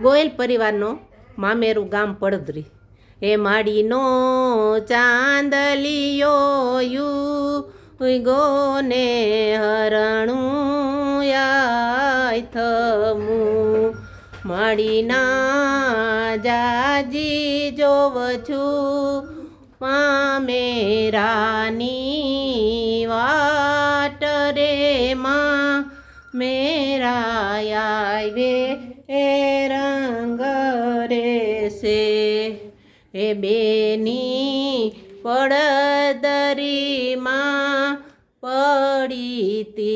ગોયલ પરિવારનો મામેરું ગામ પડદરી. એ માડીનો ચાંદલિયો યુ ગોને હરણું યાય થમું માડીના જાજી જોવ છું મામેરાની વાટ રે માં મેરા આવે એ રંગ રેસે એ બેની પડદરીમાં પડીતી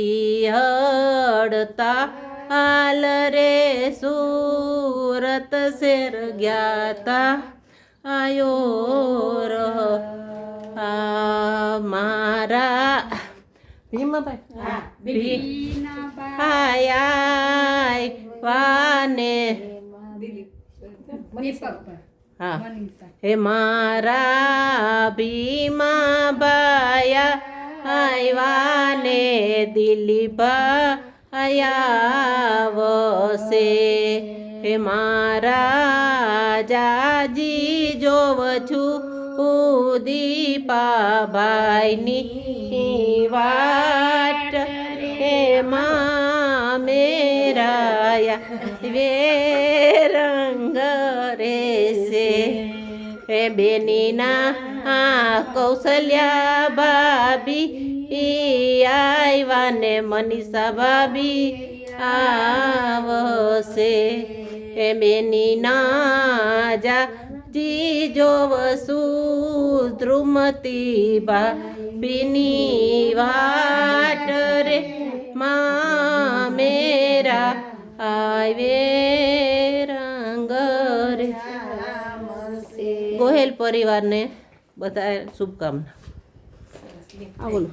હડતા હાલ રે સુરત શેર જ્ઞાતા આયો રહ આ મારા ભીમાભાઈ. આય વાને હા. હે મારા ભીમા બાયા દિલીપ આયા વશે હે મારા જાજી જોવ છું ઉદીપા ભાઈની વાટ વે રંગ રેસે હે બેનીના કૌશલ્યા ભાભી આવ્યા ને મનીષા ભાભી આવશે હે બેનીના જા જીજો વસુ ધ્રુમતી ભાભીની વાટ રે મા મેરા આવે રંગ રે ગોહેલ પરિવારને બધા શુભકામના આ બોલો